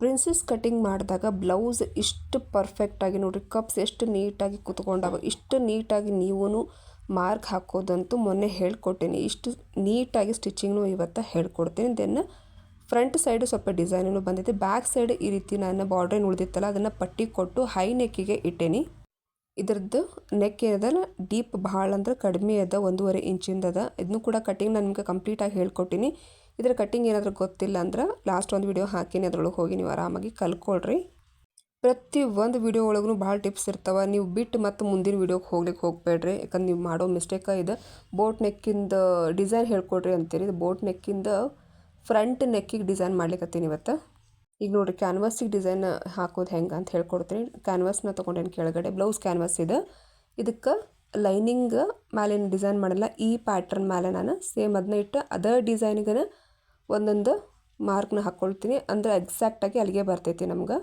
Princess cutting ಮಾಡಿದಾಗ blouse ಇಷ್ಟು ಪರ್ಫೆಕ್ಟಾಗಿ ನೋಡಿರಿ ಕಪ್ಸ್ ಎಷ್ಟು ನೀಟಾಗಿ ಕುತ್ಕೊಂಡಾವ ಇಷ್ಟು ನೀಟಾಗಿ ನೀವೂ ಮಾರ್ಕ್ ಹಾಕೋದಂತೂ ಮೊನ್ನೆ ಹೇಳ್ಕೊಟ್ಟೀನಿ. ಇಷ್ಟು ನೀಟಾಗಿ ಸ್ಟಿಚಿಂಗ್ನು ಇವತ್ತು ಹೇಳ್ಕೊಡ್ತೀನಿ. ದೆನ್ ಫ್ರಂಟ್ ಸೈಡು ಸ್ವಲ್ಪ ಡಿಸೈನೂ ಬಂದಿದೆ. ಬ್ಯಾಕ್ ಸೈಡ್ ಈ ರೀತಿ ನಾನು ಬಾರ್ಡ್ರೇನ್ ಉಳಿದಿತ್ತಲ್ಲ, ಅದನ್ನು ಪಟ್ಟಿ ಕೊಟ್ಟು ಹೈ ನೆಕ್ಕಿಗೆ ಇಟ್ಟೇನಿ. ಇದ್ರದ್ದು ನೆಕ್ ಏನದಲ್ಲ ಡೀಪ್ ಭಾಳ ಅಂದ್ರೆ ಕಡಿಮೆ ಅದ, ಒಂದೂವರೆ ಇಂಚಿಂದದ ಇದನ್ನು ಕೂಡ ಕಟಿಂಗ್ ನಾನು ನಿಮ್ಗೆ ಕಂಪ್ಲೀಟಾಗಿ ಹೇಳ್ಕೊಟ್ಟಿನಿ. ಇದರ ಕಟಿಂಗ್ ಏನಾದರೂ ಗೊತ್ತಿಲ್ಲ ಅಂದ್ರೆ ಲಾಸ್ಟ್ ಒಂದು ವಿಡಿಯೋ ಹಾಕಿನಿ, ಅದ್ರೊಳಗೆ ಹೋಗಿ ನೀವು ಆರಾಮಾಗಿ ಕಲ್ಕೊಳ್ರಿ. ಪ್ರತಿ ಒಂದು ವಿಡಿಯೋ ಒಳಗೂ ಭಾಳ ಟಿಪ್ಸ್ ಇರ್ತಾವೆ. ನೀವು ಬಿಟ್ಟು ಮತ್ತು ಮುಂದಿನ ವಿಡಿಯೋಗೆ ಹೋಗ್ಲಿಕ್ಕೆ ಹೋಗಬೇಡ್ರಿ. ಯಾಕಂದ್ರೆ ನೀವು ಮಾಡೋ ಮಿಸ್ಟೇಕ ಇದು ಬೋಟ್ ನೆಕ್ಕಿಂದ ಡಿಸೈನ್ ಹೇಳ್ಕೊಡ್ರಿ ಅಂತೀರಿ. ಬೋಟ್ ನೆಕ್ಕಿಂದ ಫ್ರಂಟ್ ನೆಕ್ಕಿಗೆ ಡಿಸೈನ್ ಮಾಡ್ಲಿಕ್ಕತ್ತೀನಿ ಇವತ್ತು. ಈಗ ನೋಡಿರಿ ಕ್ಯಾನ್ವಾಸಿಗೆ ಡಿಸೈನ್ ಹಾಕೋದು ಹೆಂಗೆ ಅಂತ ಹೇಳ್ಕೊಡ್ತೀನಿ. ಕ್ಯಾನ್ವಸ್ನ ತೊಗೊಂಡೇನು ಕೆಳಗಡೆ ಬ್ಲೌಸ್ ಕ್ಯಾನ್ವಸ್ ಇದೆ. ಇದಕ್ಕೆ ಲೈನಿಂಗ್ ಮೇಲೆ ಡಿಸೈನ್ ಮಾಡಲ್ಲ, ಈ ಪ್ಯಾಟ್ರನ್ ಮೇಲೆ ನಾನು ಸೇಮ್ ಅದನ್ನ ಇಟ್ಟು ಅದೇ ಡಿಸೈನ್ಗೆ ಒಂದೊಂದು ಮಾರ್ಕ್ನ ಹಾಕ್ಕೊಳ್ತೀನಿ. ಅಂದರೆ ಎಕ್ಸಾಕ್ಟಾಗಿ ಅಲ್ಲಿಗೆ ಬರ್ತೈತಿ ನಮ್ಗೆ.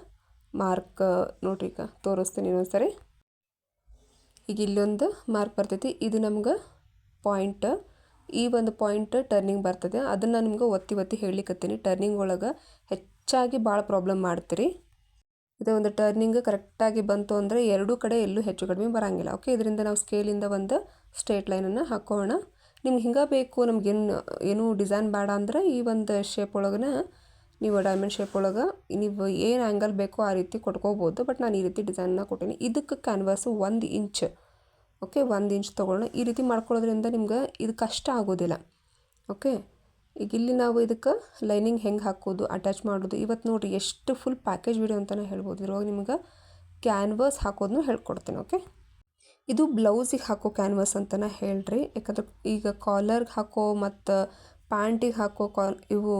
ಮಾರ್ಕ್, ನೋಡ್ರಿ ಈಗ ತೋರಿಸ್ತೀನಿ ಇನ್ನೊಂದ್ಸರಿ. ಈಗ ಇಲ್ಲೊಂದು ಮಾರ್ಕ್ ಬರ್ತೈತಿ. ಇದು ನಮ್ಗೆ ಪಾಯಿಂಟ್ ಈ ಒಂದು ಪಾಯಿಂಟ್ ಟರ್ನಿಂಗ್ ಬರ್ತದೆ. ಅದನ್ನು ನಿಮ್ಗೆ ಒತ್ತಿ ಒತ್ತಿ ಹೇಳಲಿಕ್ಕತ್ತೀನಿ ಟರ್ನಿಂಗ್ ಒಳಗೆ ಹೆಚ್ಚಾಗಿ ಭಾಳ ಪ್ರಾಬ್ಲಮ್ ಮಾಡ್ತೀರಿ. ಇದು ಒಂದು ಟರ್ನಿಂಗ್ ಕರೆಕ್ಟಾಗಿ ಬಂತು ಅಂದರೆ ಎರಡೂ ಕಡೆ ಎಲ್ಲೂ ಹೆಚ್ಚು ಕಡಿಮೆ ಬರೋಂಗಿಲ್ಲ. ಓಕೆ ಇದರಿಂದ ನಾವು ಸ್ಕೇಲಿಂದ ಒಂದು ಸ್ಟ್ರೇಟ್ ಲೈನನ್ನು ಹಾಕೋಣ. ನಿಮ್ಗೆ ಹಿಂಗೆ ಬೇಕು ಏನು ಏನು ಡಿಸೈನ್ ಬೇಡ ಅಂದ್ರೆ ಈ ಒಂದು ಶೇಪ್ ಒಳಗನ ನೀವು ಡೈಮಂಡ್ ಶೇಪ್ ಒಳಗೆ ನೀವು ಏನು ಆ್ಯಂಗಲ್ ಬೇಕೋ ಆ ರೀತಿ ಕೊಟ್ಕೋಬೋದು. ಬಟ್ ನಾನು ಈ ರೀತಿ ಡಿಸೈನ್ನ ಕೊಟ್ಟೀನಿ. ಇದಕ್ಕೆ ಕ್ಯಾನ್ವಾಸು ಒಂದು ಇಂಚ್ ಓಕೆ ಒಂದು ಇಂಚ್ ತೊಗೊಳ್ಳೋಣ ಈ ರೀತಿ ಮಾಡ್ಕೊಳ್ಳೋದ್ರಿಂದ ನಿಮ್ಗೆ ಇದು ಕಷ್ಟ ಆಗೋದಿಲ್ಲ. ಓಕೆ ಈಗ ಇಲ್ಲಿ ನಾವು ಇದಕ್ಕೆ ಲೈನಿಂಗ್ ಹೆಂಗೆ ಹಾಕೋದು ಅಟ್ಯಾಚ್ ಮಾಡೋದು ಇವತ್ತು ನೋಡಿರಿ ಎಷ್ಟು ಫುಲ್ ಪ್ಯಾಕೇಜ್ ವಿಡಿಯೋ ಅಂತಲೇ ಹೇಳ್ಬೋದು. ಇದ್ರೊಳಗೆ ನಿಮ್ಗೆ ಕ್ಯಾನ್ವಸ್ ಹಾಕೋದನ್ನು ಹೇಳ್ಕೊಡ್ತೀನಿ. ಓಕೆ ಇದು ಬ್ಲೌಸಿಗೆ ಹಾಕೋ ಕ್ಯಾನ್ವಾಸ್ ಅಂತಲೇ ಹೇಳ್ರಿ. ಯಾಕಂದ್ರೆ ಈಗ ಕಾಲರ್ಗೆ ಹಾಕೋ ಮತ್ತು ಪ್ಯಾಂಟಿಗೆ ಹಾಕೋ ಕಾಲ್ ಇವು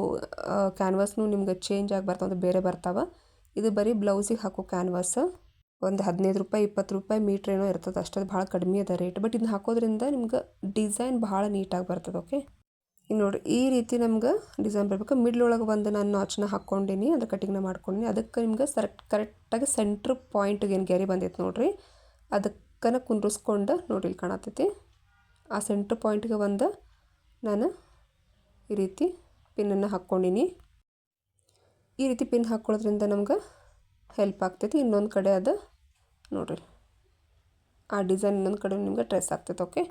ಕ್ಯಾನ್ವಸ್ನು ನಿಮ್ಗೆ ಚೇಂಜ್ ಆಗಿ ಬರ್ತಾವೆ ಬೇರೆ ಬರ್ತಾವೆ. ಇದು ಬರೀ ಬ್ಲೌಸಿಗೆ ಹಾಕೋ ಕ್ಯಾನ್ವಾಸ್ ಒಂದು ಹದಿನೈದು ರೂಪಾಯಿ, ಇಪ್ಪತ್ತು ರೂಪಾಯಿ ಮೀಟ್ರ್ ಏನೋ ಇರ್ತದೆ ಅಷ್ಟದು ಭಾಳ ಕಡಿಮೆ ಅದ ರೇಟ್ ಬಟ್ ಇದನ್ನ ಹಾಕೋದ್ರಿಂದ ನಿಮ್ಗೆ ಡಿಸೈನ್ ಭಾಳ ನೀಟಾಗಿ ಬರ್ತದೆ ಓಕೆ ಈಗ ನೋಡಿರಿ, ಈ ರೀತಿ ನಮ್ಗೆ ಡಿಸೈನ್ ಬರಬೇಕು. ಮಿಡ್ಲ್ ಒಳಗೆ ಒಂದು ನಾನು ನಾಚನ್ನ ಹಾಕ್ಕೊಂಡಿನಿ, ಅದ್ರ ಕಟಿಂಗ್ನ ಮಾಡ್ಕೊಂಡಿನಿ. ಅದಕ್ಕೆ ನಿಮ್ಗೆ ಸರ್ ಕರೆಕ್ಟಾಗಿ ಸೆಂಟ್ರ್ ಪಾಯಿಂಟ್ಗೆ ಏನು ಗೆರೆ ಬಂದೈತೆ ನೋಡಿರಿ. ಅದಕ್ಕನ ಕುಂದ್ರಿಸ್ಕೊಂಡು ನೋಡಿ ಇಲ್ಲಿ ಕಾಣತೈತಿ. ಆ ಸೆಂಟ್ರ್ ಪಾಯಿಂಟ್ಗೆ ಒಂದು ನಾನು ಈ ರೀತಿ ಪಿನ್ನನ್ನು ಹಾಕ್ಕೊಂಡೀನಿ. ಈ ರೀತಿ ಪಿನ್ ಹಾಕ್ಕೊಳ್ಳೋದ್ರಿಂದ ನಮ್ಗೆ ಹೆಲ್ಪ್ ಆಗ್ತೈತಿ. ಇನ್ನೊಂದು ಕಡೆ ಅದು ನೋಡಿರಿ. ಆ ಡಿಸೈನ್ ಇನ್ನೊಂದು ಕಡೆ ನಿಮ್ಗೆ ಟ್ರೆಸ್ ಆಗ್ತೈತೆ ಓಕೆ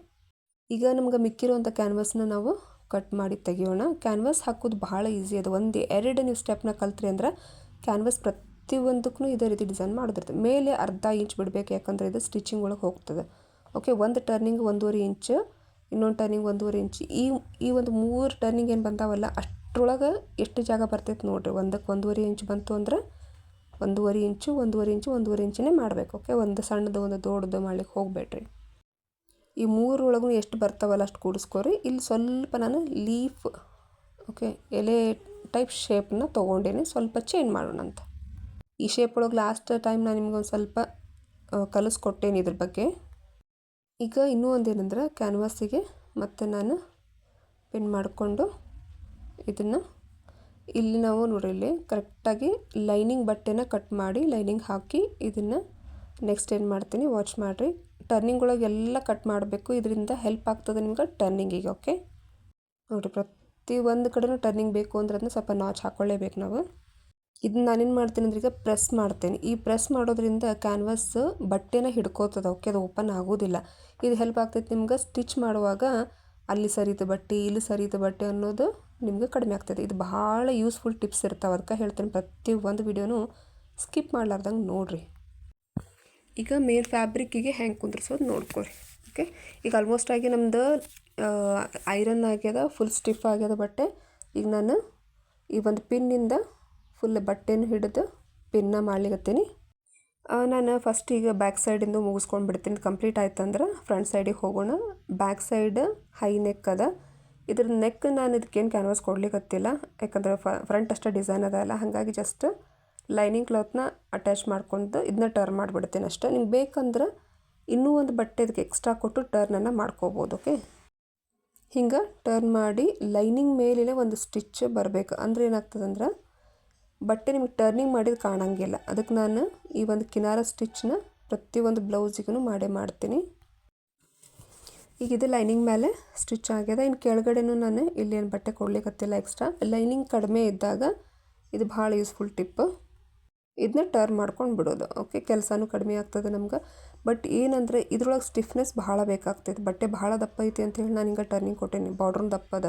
ಈಗ ನಮ್ಗೆ ಮಿಕ್ಕಿರುವಂಥ ಕ್ಯಾನ್ವಸ್ನ ನಾವು ಕಟ್ ಮಾಡಿ ತೆಗಿಯೋಣ. ಕ್ಯಾನ್ವಾಸ್ ಹಾಕೋದು ಭಾಳ ಈಸಿ ಅದು ಒಂದು ಎರಡು ನೀವು ಸ್ಟೆಪ್ನ ಕಲ್ತ್ರಿ ಅಂದ್ರೆ ಕ್ಯಾನ್ವಾಸ್ ಪ್ರತಿಯೊಂದಕ್ಕೂ ಇದೇ ರೀತಿ ಡಿಸೈನ್ ಮಾಡೋದಿರ್ತದೆ ಮೇಲೆ ಅರ್ಧ ಇಂಚ್ ಬಿಡಬೇಕು, ಯಾಕಂದರೆ ಇದು ಸ್ಟಿಚಿಂಗ್ ಒಳಗೆ ಹೋಗ್ತದೆ. ಓಕೆ ಒಂದು ಟರ್ನಿಂಗ್ ಒಂದೂವರೆ ಇಂಚ್, ಇನ್ನೊಂದು ಟರ್ನಿಂಗ್ ಒಂದೂವರೆ ಇಂಚ್. ಈ ಈ ಒಂದು ಮೂರು ಟರ್ನಿಂಗ್ ಏನು ಬಂದಾವಲ್ಲ, ಅಷ್ಟರೊಳಗೆ ಎಷ್ಟು ಜಾಗ ಬರ್ತೈತೆ ನೋಡಿರಿ. ಒಂದಕ್ಕೆ ಒಂದೂವರೆ ಇಂಚ್ ಬಂತು ಅಂದ್ರೆ ಒಂದೂವರೆ ಇಂಚು ಒಂದೂವರೆ ಇಂಚು, ಒಂದೂವರೆ ಇಂಚನೇ ಮಾಡಬೇಕು. ಓಕೆ ಒಂದು ಸಣ್ಣದು, ಒಂದು ದೊಡ್ಡದು ಮಾಡ್ಲಿಕ್ಕೆ ಹೋಗಬೇಡ್ರಿ. ಈ ಮೂರೊಳಗೂ ಎಷ್ಟು ಬರ್ತಾವಲ್ಲ ಅಷ್ಟು ಕೂಡಿಸ್ಕೊರಿ. ಇಲ್ಲಿ ಸ್ವಲ್ಪ ನಾನು ಲೀಫ್ ಓಕೆ ಎಲೆ ಟೈಪ್ ಶೇಪ್ನ ತೊಗೊಂಡೇನೆ ಸ್ವಲ್ಪ ಚೇಂಜ್ ಮಾಡೋಣ ಅಂತ ಈ ಶೇಪ್ ಒಳಗೆ ಲಾಸ್ಟ್ ಟೈಮ್ ನಾನು ನಿಮ್ಗೆ ಒಂದು ಸ್ವಲ್ಪ ಕಲಿಸ್ಕೊಟ್ಟೇನೆ ಇದ್ರ ಬಗ್ಗೆ. ಈಗ ಇನ್ನೂ ಒಂದೇನೆಂದ್ರೆ ಕ್ಯಾನ್ವಾಸಿಗೆ ಮತ್ತೆ ನಾನು ಪಿನ್ ಮಾಡಿಕೊಂಡು ಇದನ್ನು ಇಲ್ಲಿ ನಾವು ನೋಡಿರಲಿ ಕರೆಕ್ಟಾಗಿ ಲೈನಿಂಗ್ ಬಟ್ಟೆನ ಕಟ್ ಮಾಡಿ ಲೈನಿಂಗ್ ಹಾಕಿ ಇದನ್ನು ನೆಕ್ಸ್ಟ್ ಏನು ಮಾಡ್ತೀನಿ ವಾಚ್ ಮಾಡಿರಿ. ಟರ್ನಿಂಗ್ ಒಳಗೆ ಎಲ್ಲ ಕಟ್ ಮಾಡಬೇಕು, ಇದರಿಂದ ಹೆಲ್ಪ್ ಆಗ್ತದೆ ನಿಮ್ಗೆ ಟರ್ನಿಂಗಿಗೆ ಓಕೆ ನೋಡಿರಿ, ಪ್ರತಿ ಒಂದು ಕಡೆನೂ ಟರ್ನಿಂಗ್ ಬೇಕು ಅಂದ್ರೆ ಅದನ್ನ ಸ್ವಲ್ಪ ನಾಚ್ ಹಾಕ್ಕೊಳ್ಳೇಬೇಕು ನಾವು. ಇದನ್ನ ನಾನೇನು ಮಾಡ್ತೀನಿ ಅಂದ್ರೆ ಈಗ ಪ್ರೆಸ್ ಮಾಡ್ತೇನೆ. ಈ ಪ್ರೆಸ್ ಮಾಡೋದ್ರಿಂದ ಕ್ಯಾನ್ವಾಸ್ ಬಟ್ಟೆನ ಹಿಡ್ಕೋತದೆ. ಓಕೆ, ಅದು ಓಪನ್ ಆಗೋದಿಲ್ಲ. ಇದು ಹೆಲ್ಪ್ ಆಗ್ತೈತೆ ನಿಮ್ಗೆ. ಸ್ಟಿಚ್ ಮಾಡುವಾಗ ಅಲ್ಲಿ ಸರಿತ ಬಟ್ಟೆ, ಇಲ್ಲಿ ಸರಿತ ಬಟ್ಟೆ ಅನ್ನೋದು ನಿಮಗೆ ಕಡಿಮೆ ಆಗ್ತದೆ ಇದು ಭಾಳ ಯೂಸ್ಫುಲ್ ಟಿಪ್ಸ್ ಇರ್ತಾವೆ. ಅದಕ್ಕೆ ಹೇಳ್ತೀನಿ ಪ್ರತಿ ಒಂದು ವಿಡಿಯೋನು ಸ್ಕಿಪ್ ಮಾಡ್ಲಾರ್ದಂಗೆ ನೋಡಿರಿ. ಈಗ ಮೇನ್ ಫ್ಯಾಬ್ರಿಕ್ಕಿಗೆ ಹೆಂಗೆ ಕುಂದ್ರಿಸೋದು ನೋಡ್ಕೊರಿ ಓಕೆ, ಈಗ ಆಲ್ಮೋಸ್ಟ್ ಆಗಿ ನಮ್ಮದು ಐರನ್ ಆಗ್ಯದ ಫುಲ್ ಸ್ಟಿಫ್ ಆಗ್ಯದ ಬಟ್ಟೆ. ಈಗ ನಾನು ಈ ಒಂದು ಪಿನ್ನಿಂದ ಫುಲ್ ಬಟ್ಟೆನ ಹಿಡಿದು ಪಿನ್ನ ಮಾಡ್ಲಿಕತ್ತೀನಿ. ನಾನು ಫಸ್ಟ್ ಈಗ ಬ್ಯಾಕ್ ಸೈಡಿಂದು ಮುಗಿಸ್ಕೊಂಡು ಬಿಡ್ತೀನಿ. ಕಂಪ್ಲೀಟ್ ಆಯ್ತಂದ್ರೆ ಫ್ರಂಟ್ ಸೈಡಿಗೆ ಹೋಗೋಣ. ಬ್ಯಾಕ್ ಸೈಡ್ ಹೈ ನೆಕ್ ಅದ. ಇದ್ರ ನೆಕ್ ನಾನು ಇದಕ್ಕೇನು ಕ್ಯಾನ್ವಾಸ್ ಕೊಡ್ಲಿಕ್ಕತ್ತಿಲ್ಲ ಯಾಕಂದ್ರೆ ಫ್ರಂಟ್ ಅಷ್ಟೇ ಡಿಸೈನ್ ಅದ ಅಲ್ಲ. ಹಾಗಾಗಿ ಜಸ್ಟ್ ಲೈನಿಂಗ್ ಕ್ಲಾತ್ನ ಅಟ್ಯಾಚ್ ಮಾಡ್ಕೊಂಡು ಇದನ್ನ ಟರ್ನ್ ಮಾಡಿಬಿಡ್ತೀನಿ ಅಷ್ಟೇ. ನಿಮ್ಗೆ ಬೇಕಂದ್ರೆ ಇನ್ನೂ ಒಂದು ಬಟ್ಟೆ ಇದಕ್ಕೆ ಎಕ್ಸ್ಟ್ರಾ ಕೊಟ್ಟು ಟರ್ನನ್ನು ಮಾಡ್ಕೋಬೋದು ಓಕೆ ಹಿಂಗೆ ಟರ್ನ್ ಮಾಡಿ ಲೈನಿಂಗ್ ಮೇಲಿನ ಒಂದು ಸ್ಟಿಚ್ ಬರಬೇಕು. ಅಂದರೆ ಏನಾಗ್ತದಂದ್ರೆ ಬಟ್ಟೆ ನಿಮಗೆ ಟರ್ನಿಂಗ್ ಮಾಡಿದ ಕಾಣಂಗಿಲ್ಲ. ಅದಕ್ಕೆ ನಾನು ಈ ಒಂದು ಕಿನಾರ ಸ್ಟಿಚ್ನ ಪ್ರತಿಯೊಂದು ಬ್ಲೌಸಿಗೂ ಮಾಡೇ ಮಾಡ್ತೀನಿ. ಈಗ ಇದು ಲೈನಿಂಗ್ ಮೇಲೆ ಸ್ಟಿಚ್ ಆಗ್ಯದ ಇನ್ನು ಕೆಳಗಡೆನೂ ನಾನು ಇಲ್ಲಿ ಏನು ಬಟ್ಟೆ ಕೊಡ್ಲಿಕ್ಕತ್ತಿಲ್ಲ ಎಕ್ಸ್ಟ್ರಾ ಲೈನಿಂಗ್ ಕಡಿಮೆ ಇದ್ದಾಗ ಇದು ಭಾಳ ಯೂಸ್ಫುಲ್ ಟಿಪ್ ಇದನ್ನ ಟರ್ನ್ ಮಾಡ್ಕೊಂಡು ಬಿಡೋದು. ಓಕೆ ಕೆಲಸನೂ ಕಡಿಮೆ ಆಗ್ತದೆ ನಮ್ಗೆ. ಬಟ್ ಏನಂದರೆ ಇದ್ರೊಳಗೆ ಸ್ಟಿಫ್ನೆಸ್ ಭಾಳ ಬೇಕಾಗ್ತೈತೆ. ಬಟ್ಟೆ ಭಾಳ ದಪ್ಪ ಐತಿ ಅಂತೇಳಿ ನಾನು ಹಿಂಗೆ ಟರ್ನಿಂಗ್ ಕೊಟ್ಟೇನಿ. ಬಾರ್ಡ್ರ್ ದಪ್ಪದ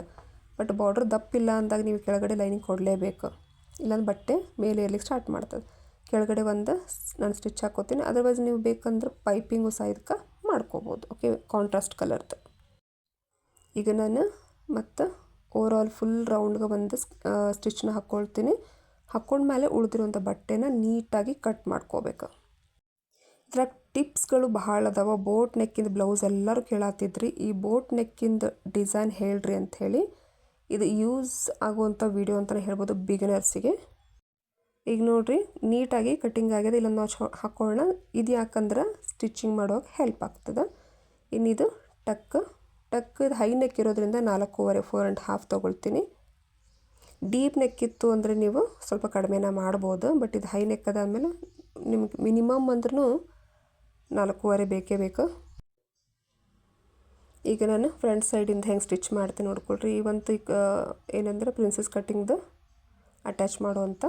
ಬಟ್ ಬಾರ್ಡ್ರ್ ದಪ್ಪ ಇಲ್ಲ ಅಂದಾಗ ನೀವು ಕೆಳಗಡೆ ಲೈನಿಂಗ್ ಕೊಡಲೇಬೇಕು. ಇಲ್ಲಾಂದ್ರೆ ಬಟ್ಟೆ ಮೇಲೆ ಇರ್ಲಿಕ್ಕೆ ಸ್ಟಾರ್ಟ್ ಮಾಡ್ತದೆ. ಕೆಳಗಡೆ ಒಂದು ನಾನು ಸ್ಟಿಚ್ ಹಾಕೋತೀನಿ ಅದರ್ವೈಸ್ ನೀವು ಬೇಕಂದ್ರೆ ಪೈಪಿಂಗು ಸಹ ಇದಕ್ಕೆ ಮಾಡ್ಕೋಬೋದು. ಓಕೆ ಕಾಂಟ್ರಾಸ್ಟ್ ಕಲರ್ದು ಈಗ ನಾನು ಮತ್ತು ಓವರಾಲ್ ಫುಲ್ ರೌಂಡ್ಗೆ ಒಂದು ಸ್ಟಿಚ್ನ ಹಾಕ್ಕೊಳ್ತೀನಿ. ಹಾಕ್ಕೊಂಡ್ಮೇಲೆ ಉಳಿದಿರುವಂಥ ಬಟ್ಟೆನ ನೀಟಾಗಿ ಕಟ್ ಮಾಡ್ಕೋಬೇಕು. ಇದ್ರಾಗ ಟಿಪ್ಸ್ಗಳು ಭಾಳ ಅದಾವ. ಬೋಟ್ ನೆಕ್ಕಿಂದ ಬ್ಲೌಸ್ ಎಲ್ಲರೂ ಕೇಳಾತಿದ್ರಿ. ಈ ಬೋಟ್ ನೆಕ್ಕಿಂದ ಡಿಸೈನ್ ಹೇಳ್ರಿ ಅಂಥೇಳಿ ಇದು ಯೂಸ್ ಆಗುವಂಥ ವಿಡಿಯೋ ಅಂತಲೇ ಹೇಳ್ಬೋದು ಬಿಗಿನರ್ಸಿಗೆ. ಈಗ ನೋಡಿರಿ, ನೀಟಾಗಿ ಕಟ್ಟಿಂಗ್ ಆಗ್ಯದ ಇಲ್ಲ ನಾಚ್ ಹಾಕೋಣ ಇದು ಯಾಕಂದ್ರೆ ಸ್ಟಿಚಿಂಗ್ ಮಾಡೋಕೆ ಹೆಲ್ಪ್ ಆಗ್ತದೆ. ಇನ್ನಿದು ಟಕ್. ಟಕ್ ಹೈ ನೆಕ್ ಇರೋದ್ರಿಂದ ನಾಲ್ಕೂವರೆ ಫೋರ್ ಆ್ಯಂಡ್ ಹಾಫ್ ತೊಗೊಳ್ತೀನಿ. ಡೀಪ್ ನೆಕ್ ಇತ್ತು ಅಂದರೆ ನೀವು ಸ್ವಲ್ಪ ಕಡಿಮೆನ ಮಾಡ್ಬೋದು. ಬಟ್ ಇದು ಹೈ ನೆಕ್ ಅದಾದಮೇಲೆ ನಿಮ್ಗೆ ಮಿನಿಮಮ್ ಅಂದ್ರೂ ನಾಲ್ಕೂವರೆ ಬೇಕೇ ಬೇಕು. ಈಗ ನಾನು ಫ್ರಂಟ್ ಸೈಡಿಂದ ಹೆಂಗೆ ಸ್ಟಿಚ್ ಮಾಡ್ತೀನಿ ನೋಡ್ಕೊಳ್ರಿ. ಒಂದು ಈಗ ಏನಂದ್ರೆ ಪ್ರಿನ್ಸಸ್ ಕಟ್ಟಿಂಗ್ದು ಅಟ್ಯಾಚ್ ಮಾಡುವಂಥ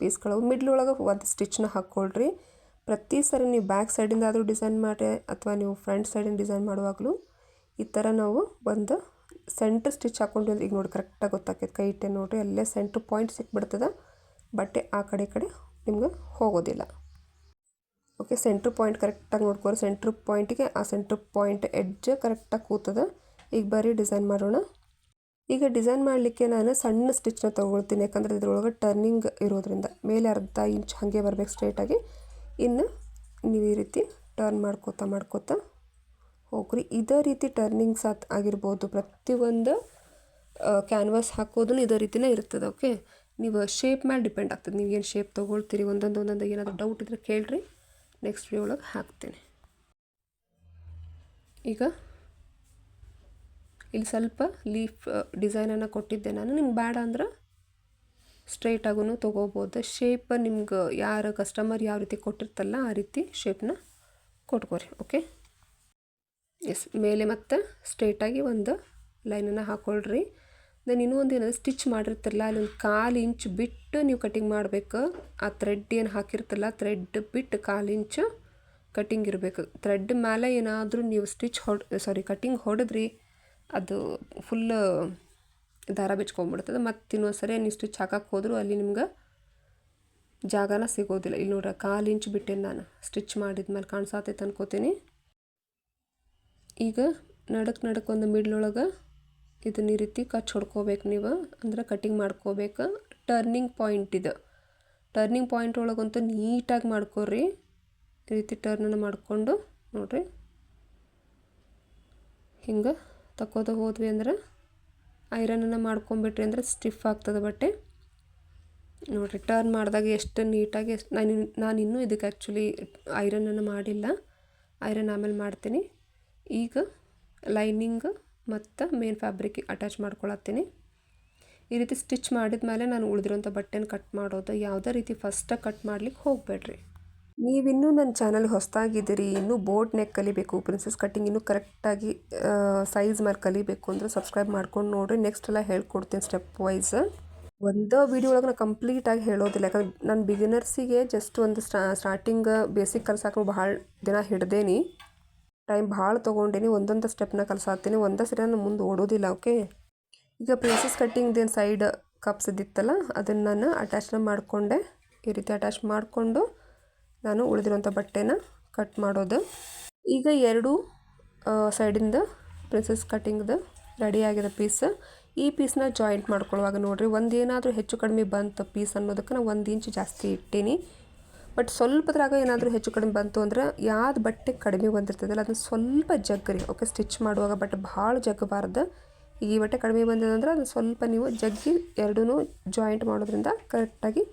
ಪೀಸ್ಗಳು ಮಿಡ್ಲ್ ಒಳಗೆ ಒಂದು ಸ್ಟಿಚ್ನ ಹಾಕ್ಕೊಳ್ರಿ. ಪ್ರತಿ ಸರಿ ನೀವು ಬ್ಯಾಕ್ ಸೈಡಿಂದ ಆದರೂ ಡಿಸೈನ್ ಮಾಡಿ ಅಥವಾ ನೀವು ಫ್ರಂಟ್ ಸೈಡಿಂದ ಡಿಸೈನ್ ಮಾಡುವಾಗಲೂ ಈ ಥರ ನಾವು ಒಂದು ಸೆಂಟ್ರ್ ಸ್ಟಿಚ್ ಹಾಕ್ಕೊಂಡು ಈಗ ನೋಡಿ ಕರೆಕ್ಟಾಗಿ ಗೊತ್ತಾಕೈತೆ ಕೈ ಇಟ್ಟೆ ನೋಡಿರಿ, ಅಲ್ಲೇ ಸೆಂಟ್ರ್ ಪಾಯಿಂಟ್ ಸಿಕ್ಬಿಡ್ತದೆ, ಬಟ್ಟೆ ಆ ಕಡೆ ಕಡೆ ನಿಮ್ಗೆ ಹೋಗೋದಿಲ್ಲ. ಓಕೆ ಸೆಂಟ್ರ್ ಪಾಯಿಂಟ್ ಕರೆಕ್ಟಾಗಿ ನೋಡ್ಕೋರಿ. ಸೆಂಟ್ರ್ ಪಾಯಿಂಟಿಗೆ ಆ ಸೆಂಟ್ರ್ ಪಾಯಿಂಟ್ ಎಡ್ಜ್ ಕರೆಕ್ಟಾಗಿ ಕೂತದ. ಈಗ ಬರೀ ಡಿಸೈನ್ ಮಾಡೋಣ. ಈಗ ಡಿಸೈನ್ ಮಾಡಲಿಕ್ಕೆ ನಾನು ಸಣ್ಣ ಸ್ಟಿಚ್ನ ತೊಗೊಳ್ತೀನಿ. ಯಾಕಂದರೆ ಇದ್ರೊಳಗೆ ಟರ್ನಿಂಗ್ ಇರೋದ್ರಿಂದ. ಮೇಲೆ ಅರ್ಧ ಇಂಚ್ ಹಾಗೆ ಬರಬೇಕು ಸ್ಟ್ರೇಟಾಗಿ ಇನ್ನು ನೀವು ಈ ರೀತಿ ಟರ್ನ್ ಮಾಡ್ಕೋತಾ ಮಾಡ್ಕೋತಾ ಹೋಗ್ರಿ. ಇದೇ ರೀತಿ ಟರ್ನಿಂಗ್ಸ್ ಆತ್ ಆಗಿರ್ಬೋದು. ಪ್ರತಿಯೊಂದು ಕ್ಯಾನ್ವಾಸ್ ಹಾಕೋದು ಇದೇ ರೀತಿನೇ ಇರ್ತದೆ ಓಕೆ ನೀವು ಶೇಪ್ ಮೇಲೆ ಡಿಪೆಂಡ್ ಆಗ್ತದೆ. ನೀವು ಏನು ಶೇಪ್ ತೊಗೊಳ್ತೀರಿ? ಒಂದೊಂದು ಒಂದೊಂದು ಏನಾದರೂ ಡೌಟ್ ಇದ್ದರೆ ಕೇಳ್ರಿ. ನೆಕ್ಸ್ಟ್ ವಿಡಿಯೋ ಒಳಗೆ ಹಾಕ್ತೇನೆ. ಈಗ ಇಲ್ಲಿ ಸ್ವಲ್ಪ ಲೀಫ್ ಡಿಸೈನನ್ನು ಕೊಟ್ಟಿದ್ದೆ ನಾನು. ನಿಮ್ಗೆ ಬೇಡ ಅಂದ್ರೆ ಸ್ಟ್ರೈಟಾಗೂ ತೊಗೋಬೋದು. ಶೇಪ್ ನಿಮ್ಗೆ ಯಾರು ಕಸ್ಟಮರ್ ಯಾವ ರೀತಿ ಕೊಟ್ಟಿರ್ತಲ್ಲ ಆ ರೀತಿ ಶೇಪ್ನ ಕೊಟ್ಕೋರಿ ಓಕೆ ಎಸ್ ಮೇಲೆ ಮತ್ತೆ ಸ್ಟ್ರೇಟಾಗಿ ಒಂದು ಲೈನನ್ನು ಹಾಕ್ಕೊಳ್ರಿ ದೆನ್ ಇನ್ನೂ ಒಂದು ಏನಂದ್ರೆ ಸ್ಟಿಚ್ ಅಲ್ಲಿ ಒಂದು ಕಾಲು ಇಂಚ್ ಬಿಟ್ಟು ನೀವು ಕಟಿಂಗ್ ಮಾಡಬೇಕು. ಆ ಥ್ರೆಡ್ ಏನು ಹಾಕಿರ್ತಲ್ಲ ಥ್ರೆಡ್ ಬಿಟ್ಟು ಕಾಲು ಇಂಚು ಕಟಿಂಗ್ ಇರಬೇಕು. ಥ್ರೆಡ್ ಮೇಲೆ ಏನಾದರೂ ನೀವು ಸ್ಟಿಚ್ ಹೊಡ್ ಸಾರಿ ಕಟಿಂಗ್ ಹೊಡೆದ್ರಿ, ಅದು ಫುಲ್ ದಾರ ಬಿಚ್ಕೊಂಡ್ಬಿಡ್ತದೆ. ಮತ್ತು ಇನ್ನೊಂದು ಸರಿ ನೀವು ಸ್ಟಿಚ್ ಹಾಕಕ್ಕೆ ಹೋದರೂ ಅಲ್ಲಿ ನಿಮ್ಗೆ ಜಾಗನ ಸಿಗೋದಿಲ್ಲ. ಇಲ್ಲಿ ನೋಡ್ರಿ ಕಾಲು ಇಂಚ್ ಬಿಟ್ಟೇನೆ ನಾನು ಸ್ಟಿಚ್ ಮಾಡಿದ್ಮೇಲೆ ಕಾಣಿಸಾತೈತೆ ಅನ್ಕೋತೀನಿ. ಈಗ ನಡಕ್ಕೆ ನಡಕ್ಕೆ ಒಂದು ಮಿಡ್ಲೊಳಗೆ ಇದನ್ನ ಈ ರೀತಿ ಕಚ್ ಹೊಡ್ಕೋಬೇಕು ನೀವು. ಅಂದ್ರೆ ಕಟಿಂಗ್ ಮಾಡ್ಕೋಬೇಕು. ಟರ್ನಿಂಗ್ ಪಾಯಿಂಟ್ ಇದು. ಟರ್ನಿಂಗ್ ಪಾಯಿಂಟ್ ಒಳಗಂತೂ ನೀಟಾಗಿ ಮಾಡ್ಕೊರಿ ಈ ರೀತಿ ಟರ್ನನ್ನು ಮಾಡಿಕೊಂಡು ನೋಡಿರಿ. ಹಿಂಗೆ ತಕ್ಕೋತ ಹೋದ್ವಿ ಅಂದ್ರೆ ಐರನನ್ನು ಮಾಡ್ಕೊಂಬಿಟ್ರಿ ಅಂದ್ರೆ ಸ್ಟಿಫ್ ಆಗ್ತದೆ ಬಟ್ಟೆ. ನೋಡಿರಿ ಟರ್ನ್ ಮಾಡಿದಾಗ ಎಷ್ಟು ನೀಟಾಗಿ ಎಷ್ಟು ನಾನು ನಾನು ಇನ್ನೂ ಇದಕ್ಕೆ ಆ್ಯಕ್ಚುಲಿ ಐರನನ್ನು ಮಾಡಿಲ್ಲ. ಐರನ್ ಆಮೇಲೆ ಮಾಡ್ತೀನಿ. ಈಗ ಲೈನಿಂಗ್ ಮತ್ತು ಮೇನ್ ಫ್ಯಾಬ್ರಿಕ್ಕಿಗೆ ಅಟ್ಯಾಚ್ ಮಾಡ್ಕೊಳತ್ತೀನಿ. ಈ ರೀತಿ ಸ್ಟಿಚ್ ಮಾಡಿದ ಮೇಲೆ ನಾನು ಉಳಿದಿರೋಂಥ ಬಟ್ಟೆನ ಕಟ್ ಮಾಡೋದು, ಯಾವುದೇ ರೀತಿ ಫಸ್ಟಾಗಿ ಕಟ್ ಮಾಡ್ಲಿಕ್ಕೆ ಹೋಗಬೇಡ್ರಿ. ನೀವಿನ್ನೂ ನನ್ನ ಚಾನಲ್ ಹೊಸದಾಗಿದ್ದೀರಿ, ಇನ್ನೂ ಬೋರ್ಡ್ ನೆಕ್ ಕಲಿಬೇಕು ಪ್ರಿನ್ಸಸ್ ಕಟ್ಟಿಂಗ್ ಇನ್ನೂ ಕರೆಕ್ಟಾಗಿ ಸೈಜ್ ಮೇಲೆ ಕಲಿಬೇಕು ಅಂದರೆ ಸಬ್ಸ್ಕ್ರೈಬ್ ಮಾಡ್ಕೊಂಡು ನೋಡಿರಿ. ನೆಕ್ಸ್ಟ್ ಎಲ್ಲ ಹೇಳ್ಕೊಡ್ತೀನಿ ಸ್ಟೆಪ್ ವೈಸ್ ಒಂದೇ ವೀಡಿಯೋ ಒಳಗೆ ನಾನು ಕಂಪ್ಲೀಟಾಗಿ ಹೇಳೋದಿಲ್ಲ, ಯಾಕಂದ್ರೆ ನಾನು ಬಿಗಿನರ್ಸಿಗೆ ಜಸ್ಟ್ ಒಂದು ಸ್ಟಾರ್ಟಿಂಗ್ ಬೇಸಿಕ್ ಕಲ್ಸಕ್ಕೆ ಭಾಳ ದಿನ ಹಿಡ್ದೇನಿ. ಟೈಮ್ ಭಾಳ ತೊಗೊಂಡೀನಿ, ಒಂದೊಂದು ಸ್ಟೆಪ್ನ ಕಲಿಸಾತೀನಿ ಒಂದೇ ಸರಿ ನಾನು ಮುಂದೆ ಓಡೋದಿಲ್ಲ, ಓಕೆ? ಈಗ ಪ್ರಿನ್ಸಸ್ ಕಟ್ಟಿಂಗ್ದೇನು ಸೈಡ್ ಕಪ್ಸ್ ಇದ್ದಿತ್ತಲ್ಲ, ಅದನ್ನು ನಾನು ಅಟ್ಯಾಚ್ನ ಮಾಡಿಕೊಂಡೆ. ಈ ರೀತಿ ಅಟ್ಯಾಚ್ ಮಾಡಿಕೊಂಡು ನಾನು ಉಳಿದಿರುವಂಥ ಬಟ್ಟೆನ ಕಟ್ ಮಾಡೋದು. ಈಗ ಎರಡು ಸೈಡಿಂದ ಪ್ರಿನ್ಸಸ್ ಕಟ್ಟಿಂಗ್ದು ರೆಡಿ ಆಗಿದೆ ಪೀಸ್ ಈ ಪೀಸ್ನ ಜಾಯಿಂಟ್ ಮಾಡ್ಕೊಳ್ಳುವಾಗ ನೋಡಿರಿ, ಒಂದು ಏನಾದರೂ ಹೆಚ್ಚು ಕಡಿಮೆ ಬಂತು ಪೀಸ್ ಅನ್ನೋದಕ್ಕೆ ನಾನು ಒಂದು ಇಂಚು ಜಾಸ್ತಿ ಇಟ್ಟೀನಿ. ಬಟ್ ಸ್ವಲ್ಪದ್ರಾಗ ಏನಾದರೂ ಹೆಚ್ಚು ಕಡಿಮೆ ಬಂತು ಅಂದ್ರೆ ಯಾವ್ದು ಬಟ್ಟೆ ಕಡಿಮೆ ಬಂದಿರ್ತದಲ್ಲ, ಅದನ್ನ ಸ್ವಲ್ಪ ಜಗ್ಗರಿ. ಓಕೆ, ಸ್ಟಿಚ್ ಮಾಡುವಾಗ ಬಟ್ ಭಾಳ ಜಗ್ಗಬಾರ್ದು. ಈ ಬಟ್ಟೆ ಕಡಿಮೆ ಬಂದಿದೆ ಅದನ್ನು ಸ್ವಲ್ಪ ನೀವು ಜಗ್ಗಿ ಎರಡೂ ಜಾಯಿಂಟ್ ಮಾಡೋದ್ರಿಂದ ಕರೆಕ್ಟಾಗಿ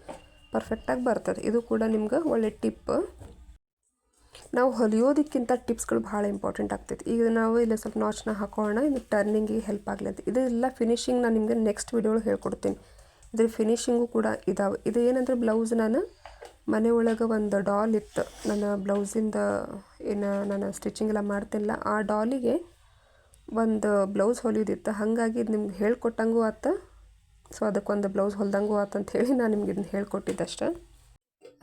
ಪರ್ಫೆಕ್ಟಾಗಿ ಬರ್ತದೆ. ಇದು ಕೂಡ ನಿಮ್ಗೆ ಒಳ್ಳೆ ಟಿಪ್. ನಾವು ಹೊಲಿಯೋದಕ್ಕಿಂತ ಟಿಪ್ಸ್ಗಳು ಭಾಳ ಇಂಪಾರ್ಟೆಂಟ್ ಆಗ್ತೈತಿ. ಈಗ ನಾವು ಇಲ್ಲಿ ಸ್ವಲ್ಪ ನಾಚ್ನ ಹಾಕೋಣ ಇದು ಟರ್ನಿಂಗಿಗೆ ಹೆಲ್ಪ್ ಆಗಲಿ ಅಂತ. ಇದೆಲ್ಲ ಫಿನಿಶಿಂಗ್ ನಾನು ನಿಮಗೆ ನೆಕ್ಸ್ಟ್ ವೀಡಿಯೋಳು ಹೇಳ್ಕೊಡ್ತೀನಿ. ಇದ್ರ ಫಿನಿಷಿಂಗು ಕೂಡ ಇದಾವೆ. ಇದು ಏನಂದ್ರೆ ಬ್ಲೌಸ್ ನಾನು ಮನೆ ಒಳಗೆ ಒಂದು ಡಾಲ್ ಇತ್ತು. ನನ್ನ ಬ್ಲೌಸಿಂದ ಏನು ನಾನು ಸ್ಟಿಚಿಂಗ್ ಎಲ್ಲ ಮಾಡ್ತಿಲ್ಲ. ಆ ಡಾಲಿಗೆ ಒಂದು ಬ್ಲೌಸ್ ಹೊಲಿಯೋದಿತ್ತು ಹಾಗಾಗಿ ಇದು ನಿಮ್ಗೆ ಹೇಳ್ಕೊಟ್ಟಂಗೂ ಆತ. ಸೊ ಅದಕ್ಕೊಂದು ಬ್ಲೌಸ್ ಹೊಲ್ದಂಗೂ ಆತ ಅಂತ ಹೇಳಿ ನಾನು ನಿಮ್ಗೆ ಇದನ್ನ ಹೇಳ್ಕೊಟ್ಟಿದ್ದಷ್ಟೆ.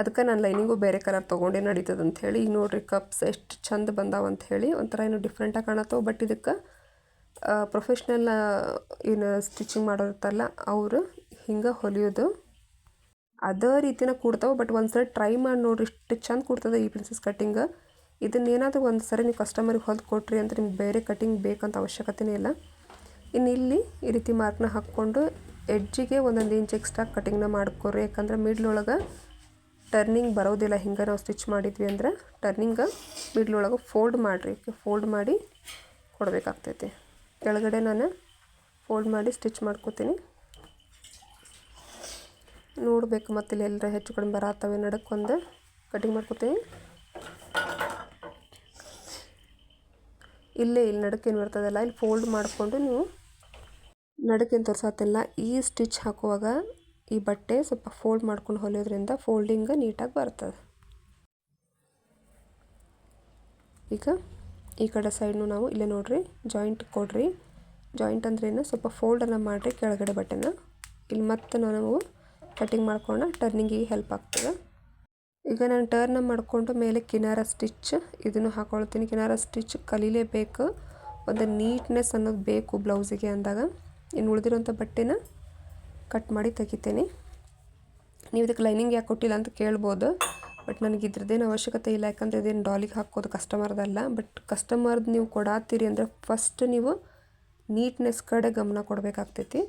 ಅದಕ್ಕೆ ನಾನು ಲೈನಿಂಗು ಬೇರೆ ಕಲರ್ ತೊಗೊಂಡೇ ನಡೀತದೆ ಅಂತ ಹೇಳಿ. ಈಗ ನೋಡ್ರಿ ಕಪ್ಸ್ ಎಷ್ಟು ಚಂದ ಬಂದಾವ ಅಂತ ಹೇಳಿ. ಒಂಥರ ಏನು ಡಿಫ್ರೆಂಟಾಗಿ ಕಾಣತ್ತೋ ಬಟ್ ಇದಕ್ಕೆ ಪ್ರೊಫೆಷ್ನಲ್ ಏನು ಸ್ಟಿಚಿಂಗ್ ಮಾಡೋರು ಇರ್ತಾರಲ್ಲ, ಅವರು ಹಿಂಗೆ ಹೊಲಿಯೋದು. ಅದೇ ರೀತಿನ ಕೂಡ್ತಾವೆ ಬಟ್ ಒಂದು ಸರಿ ಟ್ರೈ ಮಾಡಿ ನೋಡಿರಿ ಇಷ್ಟು ಚಂದ ಕೂಡ್ತದೆ ಈ ಪ್ರಿನ್ಸಸ್ ಕಟ್ಟಿಂಗ್ ಇದನ್ನೇನಾದರೂ ಒಂದು ಸರಿ ನೀವು ಕಸ್ಟಮರಿಗೆ ಹೊಲ್ದು ಕೊಟ್ರಿ ಅಂತ ನಿಮ್ಗೆ ಬೇರೆ ಕಟ್ಟಿಂಗ್ ಬೇಕಂತ ಅವಶ್ಯಕತೆಯೇ ಇಲ್ಲ. ಇನ್ನು ಇಲ್ಲಿ ಈ ರೀತಿ ಮಾರ್ಕ್ನ ಹಾಕ್ಕೊಂಡು ಎಡ್ಜಿಗೆ ಒಂದೊಂದು ಇಂಚ್ ಎಕ್ಸ್ಟ್ರಾ ಕಟಿಂಗ್ನ ಮಾಡ್ಕೊರಿ. ಯಾಕಂದ್ರೆ ಮಿಡ್ಲೊಳಗೆ ಟರ್ನಿಂಗ್ ಬರೋದಿಲ್ಲ. ಹಿಂಗೆ ನಾವು ಸ್ಟಿಚ್ ಮಾಡಿದ್ವಿ ಅಂದ್ರೆ ಟರ್ನಿಂಗ್ ಮಿಡ್ಲೊಳಗೆ ಫೋಲ್ಡ್ ಮಾಡಿರಿ. ಫೋಲ್ಡ್ ಮಾಡಿ ಕೊಡಬೇಕಾಗ್ತೈತಿ. ಕೆಳಗಡೆ ನಾನು ಫೋಲ್ಡ್ ಮಾಡಿ ಸ್ಟಿಚ್ ಮಾಡ್ಕೋತೀನಿ. ನೋಡ್ಬೇಕು ಮತ್ತೆ ಇಲ್ಲಿ ಎಲ್ಲರ ಹೆಚ್ಚು ಕಡಿಮೆ ಬರತ್ತವೆ ನಡಕ್ಕೊಂದು ಕಟಿಂಗ್ ಮಾಡ್ಕೋತೀನಿ. ಇಲ್ಲೇ ಇಲ್ಲಿ ನಡಕ್ಕೇನು ಬರ್ತದಲ್ಲ, ಇಲ್ಲಿ ಫೋಲ್ಡ್ ಮಾಡಿಕೊಂಡು ನೀವು ನಡಕ್ಕೇನು ತೋರ್ಸತ್ತಿಲ್ಲ, ಈ ಸ್ಟಿಚ್ ಹಾಕುವಾಗ ಈ ಬಟ್ಟೆ ಸ್ವಲ್ಪ ಫೋಲ್ಡ್ ಮಾಡ್ಕೊಂಡು ಹೊಲಿಯೋದ್ರಿಂದ ಫೋಲ್ಡಿಂಗ್ ನೀಟಾಗಿ ಬರ್ತದೆ. ಈಗ ಈ ಕಡೆ ಸೈಡ್ನು ನಾವು ಇಲ್ಲೇ ನೋಡ್ರಿ ಜಾಯಿಂಟ್ ಕೊಡ್ರಿ. ಜಾಯಿಂಟ್ ಅಂದ್ರೇನು ಸ್ವಲ್ಪ ಫೋಲ್ಡನ್ನು ಮಾಡಿರಿ ಕೆಳಗಡೆ ಬಟ್ಟೆನ. ಇಲ್ಲಿ ಮತ್ತೆ ನಾವು ಕಟಿಂಗ್ ಮಾಡ್ಕೊಂಡು ಟರ್ನಿಂಗಿಗೆ ಹೆಲ್ಪ್ ಆಗ್ತದೆ. ಈಗ ನಾನು ಟರ್ನ್ ಮಾಡಿಕೊಂಡು ಮೇಲೆ ಕಿನಾರ ಸ್ಟಿಚ್ ಇದನ್ನು ಹಾಕೊಳ್ತೀನಿ. ಕಿನಾರ ಸ್ಟಿಚ್ ಕಲೀಲೇಬೇಕು. ಒಂದು ನೀಟ್ನೆಸ್ ಅನ್ನೋದು ಬೇಕು ಬ್ಲೌಸಿಗೆ ಅಂದಾಗ. ಇನ್ನು ಉಳಿದಿರೋಂಥ ಬಟ್ಟೆನ ಕಟ್ ಮಾಡಿ ತೆಗಿತೀನಿ. ನೀವು ಇದಕ್ಕೆ ಲೈನಿಂಗ್ ಯಾಕೆ ಕೊಟ್ಟಿಲ್ಲ ಅಂತ ಕೇಳ್ಬೋದು. ಬಟ್ ನನಗೆ ಇದ್ರದ್ದೇನು ಅವಶ್ಯಕತೆ ಇಲ್ಲ. ಯಾಕಂದರೆ ಇದೇನು ಡಾಲಿಗೆ ಹಾಕೋದು ಕಸ್ಟಮರ್ದಲ್ಲ ಬಟ್ ಕಸ್ಟಮರ್ದು ನೀವು ಕೊಡಾತೀರಿ ಅಂದರೆ ಫಸ್ಟ್ ನೀವು ನೀಟ್ನೆಸ್ ಕಡೆ ಗಮನ ಕೊಡಬೇಕಾಗ್ತೈತಿ.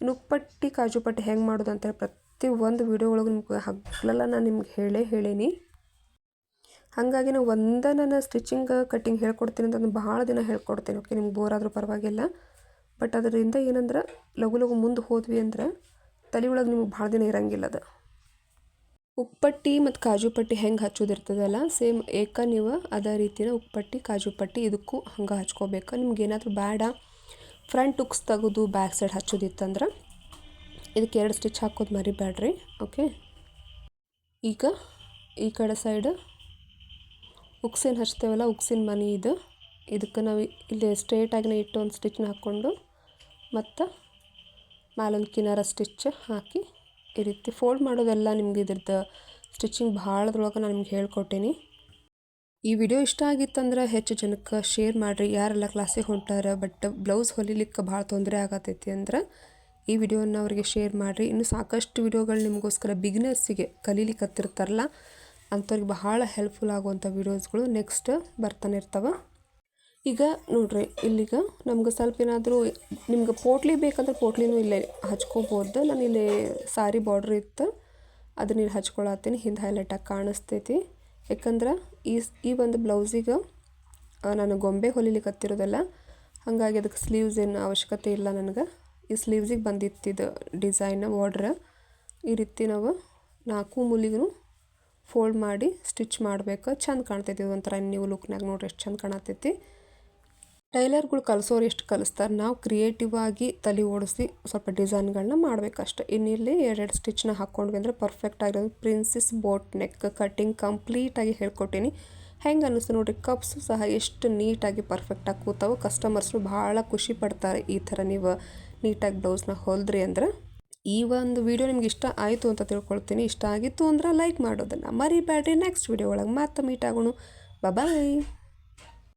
ಇನ್ನು ಉಪ್ಪಟ್ಟಿ, ಕಾಜು ಪಟ್ಟಿ ಹೆಂಗೆ ಮಾಡೋದು ಅಂತೇಳಿ ಪ್ರತಿ ಒಂದು ವಿಡಿಯೋ ಒಳಗೆ ನಿಮ್ಗೆ ಹಗ್ಲೆಲ್ಲ ನಾನು ನಿಮ್ಗೆ ಹೇಳೇ ಹೇಳೀನಿ. ಹಾಗಾಗಿ ನಾವು ಒಂದೇ ನಾನು ಸ್ಟಿಚಿಂಗ್ ಕಟ್ಟಿಂಗ್ ಹೇಳ್ಕೊಡ್ತೀನಿ ಅಂತ ಭಾಳ ದಿನ ಹೇಳ್ಕೊಡ್ತೀನಿ. ಓಕೆ ನಿಮ್ಗೆ ಬೋರ್ ಆದರೂ ಪರವಾಗಿಲ್ಲ. ಬಟ್ ಅದರಿಂದ ಏನಂದ್ರೆ ಲಘು ಲಘು ಮುಂದೆ ಹೋದ್ವಿ ಅಂದ್ರೆ ತಲೆ ಒಳಗೆ ನಿಮ್ಗೆ ಭಾಳ ದಿನ ಇರಂಗಿಲ್ಲ ಅದು. ಉಪ್ಪಟ್ಟಿ ಮತ್ತು ಕಾಜು ಪಟ್ಟಿ ಹೆಂಗೆ ಹಚ್ಚೋದಿರ್ತದಲ್ಲ ಸೇಮ್ ಏಕ ನೀವು ಅದೇ ರೀತಿನ ಉಪ್ಪಟ್ಟಿ, ಕಾಜು ಪಟ್ಟಿ ಇದಕ್ಕೂ ಹಂಗೆ ಹಚ್ಕೋಬೇಕು. ನಿಮ್ಗೆ ಏನಾದರೂ ಬೇಡ ಫ್ರಂಟ್ ಉಕ್ಸ್ ತೆಗೆದು ಬ್ಯಾಕ್ ಸೈಡ್ ಹಚ್ಚೋದಿತ್ತಂದ್ರೆ ಇದಕ್ಕೆ ಎರಡು ಸ್ಟಿಚ್ ಹಾಕೋದು ಮರಿಬೇಡ್ರಿ, ಓಕೆ? ಈಗ ಈ ಕಡೆ ಸೈಡು ಉಕ್ಸಿನ ಹಚ್ತೇವಲ್ಲ, ಉಕ್ಸಿನ ಮನಿ ಇದು. ಇದಕ್ಕೆ ನಾವು ಇಲ್ಲಿ ಸ್ಟ್ರೇಟಾಗಿನ ಇಟ್ಟು ಒಂದು ಸ್ಟಿಚ್ನ ಹಾಕ್ಕೊಂಡು ಮತ್ತು ಮ್ಯಾಲೊಂದು ಕಿನಾರ ಸ್ಟಿಚ್ ಹಾಕಿ ಈ ರೀತಿ ಫೋಲ್ಡ್ ಮಾಡೋದೆಲ್ಲ ನಿಮ್ಗೆ ಇದ್ರದ್ದು ಸ್ಟಿಚಿಂಗ್ ಭಾಳದ್ರೊಳಗೆ ನಾನು ನಿಮ್ಗೆ ಹೇಳ್ಕೊಟ್ಟೀನಿ. ಈ ವಿಡಿಯೋ ಇಷ್ಟ ಆಗಿತ್ತಂದ್ರೆ ಹೆಚ್ಚು ಜನಕ್ಕೆ ಶೇರ್ ಮಾಡಿರಿ. ಯಾರೆಲ್ಲ ಕ್ಲಾಸಿಗೆ ಹೊಂಟಾರ ಬಟ್ ಬ್ಲೌಸ್ ಹೊಲಿಲಿಕ್ಕೆ ಭಾಳ ತೊಂದರೆ ಆಗತೈತಿ ಅಂದ್ರೆ ಈ ವಿಡಿಯೋನ ಅವರಿಗೆ ಶೇರ್ ಮಾಡಿರಿ. ಇನ್ನು ಸಾಕಷ್ಟು ವಿಡಿಯೋಗಳು ನಿಮಗೋಸ್ಕರ ಬಿಗ್ನರ್ಸಿಗೆ ಕಲೀಲಿಕ್ಕೆ ಹತ್ತಿರ್ತಾರಲ್ಲ ಅಂಥವ್ರಿಗೆ ಬಹಳ ಹೆಲ್ಪ್ಫುಲ್ ಆಗುವಂಥ ವಿಡಿಯೋಸ್ಗಳು ನೆಕ್ಸ್ಟ್ ಬರ್ತಾನೆ ಇರ್ತವೆ. ಈಗ ನೋಡ್ರಿ, ಇಲ್ಲಿಗ ನಮ್ಗೆ ಸ್ವಲ್ಪ ಏನಾದರೂ ನಿಮ್ಗೆ ಪೋಟ್ಲಿ ಬೇಕಂದ್ರೆ ಪೋಟ್ಲಿನೂ ಇಲ್ಲೇ ಹಚ್ಕೋಬೋದು. ನಾನು ಇಲ್ಲಿ ಸಾರಿ ಬಾರ್ಡ್ರ್ ಇತ್ತು, ಅದನ್ನ ಇಲ್ಲಿ ಹಚ್ಕೊಳತ್ತೀನಿ. ಹಿಂದೆ ಹೈಲೈಟಾಗಿ ಕಾಣಿಸ್ತೈತಿ. ಯಾಕಂದ್ರೆ ಈ ಈ ಒಂದು ಬ್ಲೌಸಿಗೆ ನಾನು ಗೊಂಬೆ ಹೊಲಿಲಿಕ್ಕೆ ಹತ್ತಿರೋದಲ್ಲ ಹಾಗಾಗಿ ಅದಕ್ಕೆ ಸ್ಲೀವ್ಸ್ ಏನು ಅವಶ್ಯಕತೆ ಇಲ್ಲ ನನಗೆ. ಈ ಸ್ಲೀವ್ಸಿಗೆ ಬಂದಿತ್ತಿದ್ದು ಡಿಸೈನ್ ಬಾರ್ಡ್ರ್ ಈ ರೀತಿ ನಾವು ನಾಲ್ಕು ಮೂಲಿಗೂ ಫೋಲ್ಡ್ ಮಾಡಿ ಸ್ಟಿಚ್ ಮಾಡಬೇಕು. ಚಂದ ಕಾಣ್ತೈತಿ ಒಂಥರ. ನೀವು ಲುಕ್ನಾಗ ನೋಡ್ರಿ, ಎಷ್ಟು ಚಂದ ಕಾಣತೈತಿ. ಟೈಲರ್ಗಳು ಕಲಿಸೋರು ಎಷ್ಟು ಕಲಿಸ್ತಾರೆ? ನಾವು ಕ್ರಿಯೇಟಿವ್ ಆಗಿ ತಲೆ ಓಡಿಸಿ ಸ್ವಲ್ಪ ಡಿಸೈನ್ಗಳನ್ನ ಮಾಡಬೇಕಷ್ಟೆ. ಇನ್ನಿಲ್ಲಿ ಎರಡೆರಡು ಸ್ಟಿಚ್ನ ಹಾಕ್ಕೊಂಡ್ವಿ ಅಂದರೆ ಪರ್ಫೆಕ್ಟ್ ಆಗಿರೋದು. ಪ್ರಿನ್ಸಸ್ ಬೋಟ್ ನೆಕ್ ಕಟ್ಟಿಂಗ್ ಕಂಪ್ಲೀಟಾಗಿ ಹೇಳ್ಕೊಟ್ಟೀನಿ. ಹೆಂಗೆ ಅನ್ನಿಸ್ತು ನೋಡಿರಿ ಕಪ್ಸು ಸಹ ಎಷ್ಟು ನೀಟಾಗಿ ಪರ್ಫೆಕ್ಟಾಗಿ ಕೂತಾವೆ. ಕಸ್ಟಮರ್ಸು ಭಾಳ ಖುಷಿ ಪಡ್ತಾರೆ ಈ ಥರ ನೀವು. ನೀಟಾಗಿ ಬ್ಲೌಸ್ನ ಹೊಲಿದ್ರಿ ಅಂದ್ರೆ ಈ ಒಂದು ವಿಡಿಯೋ ನಿಮ್ಗೆ ಇಷ್ಟ ಆಯಿತು ಅಂತ ತಿಳ್ಕೊಳ್ತೀನಿ. ಇಷ್ಟ ಆಗಿತ್ತು ಅಂದ್ರೆ ಲೈಕ್ ಮಾಡೋದನ್ನು ಮರಿಬೇಡ್ರಿ. ನೆಕ್ಸ್ಟ್ ವಿಡಿಯೋ ಒಳಗೆ ಮತ್ತೆ ಮೀಟ್ ಆಗೋಣ. ಬಾಯ್